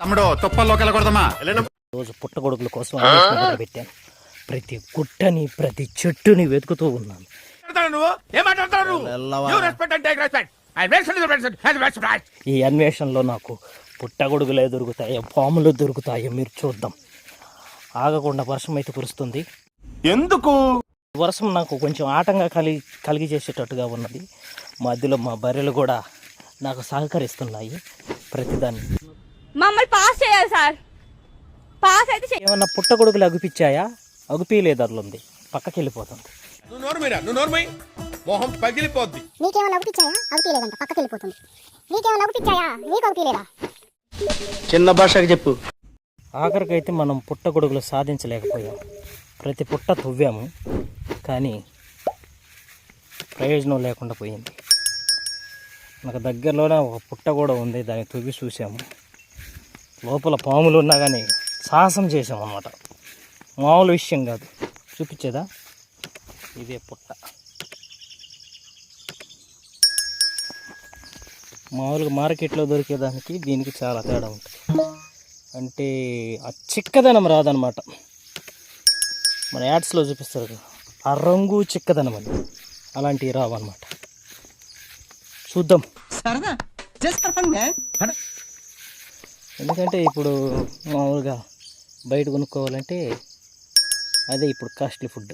తమ్ముడు తుప్పల్లోకి వెళ్ళకూడదమ్మా రోజు పుట్టగొడుగుల కోసం మొదలుపెట్టాను ప్రతి గుట్టని ప్రతి చెట్టుని వెతుకుతూ ఉన్నాను. మాట్లాడతావు నువ్వు? ఏం మాట్లాడతావు నువ్వు? You respect and take respect I respect ఈ అన్వేషణలో నాకు పుట్టగొడుగులే దొరుకుతాయో పాములు దొరుకుతాయో మీరు చూద్దాం. ఆగకుండా వర్షం అయితే కురుస్తుంది. ఎందుకు? వర్షం నాకు కొంచెం ఆటంగా కలిగి కలిగి చేసేటట్టుగా ఉన్నది. మధ్యలో మా బర్రెలు కూడా నాకు సహకరిస్తున్నాయి. ప్రతిదాన్ని మమ్మల్ని పాస్ చేయాలి సార్. పాస్ అయితే ఏమన్నా పుట్టగొడుగులు అగుపిచ్చాయా? పక్కకి వెళ్ళిపోతుంది నువ్వు నువ్వు మొహం పగిలిపోద్ది. నీకేమైనా ఒకటిచ్చాయా అవుతీలేదంట పక్కకి వెళ్ళిపోతుంది నీకేమైనా ఒకటిచ్చాయా నీకు అవుతీలేదా చిన్న భాషకి చెప్పు. ఆఖరికైతే మనం పుట్టగొడుగులు సాధించలేకపోయాం. ప్రతి పుట్ట తవ్వాము కానీ ప్రయోజనం లేకుండా పోయింది. నాకు దగ్గరలోనే ఒక పుట్ట కూడా ఉంది దాన్ని తవ్వి చూసాము లోపల పాములు ఉన్నా కానీ సాహసం చేసాం అన్నమాట మామూలు విషయం కాదు. చూపించేదా? ఇదే పుట్ట. మామూలుగా మార్కెట్లో దొరికేదానికి దీనికి చాలా తేడా ఉంటుంది. అంటే ఆ చిక్కదనం రాదనమాట మన యాడ్స్లో చూపిస్తారు కదా, ఆ రంగు చిక్కదనం అని. అలాంటివి రావన్నమాట. చూద్దాం. సరదా. జస్ట్ ఫర్ ఫన్ ఎందుకంటే ఇప్పుడు మామూలుగా బయట కొనుక్కోవాలంటే అదే ఇప్పుడు కాస్ట్లీ ఫుడ్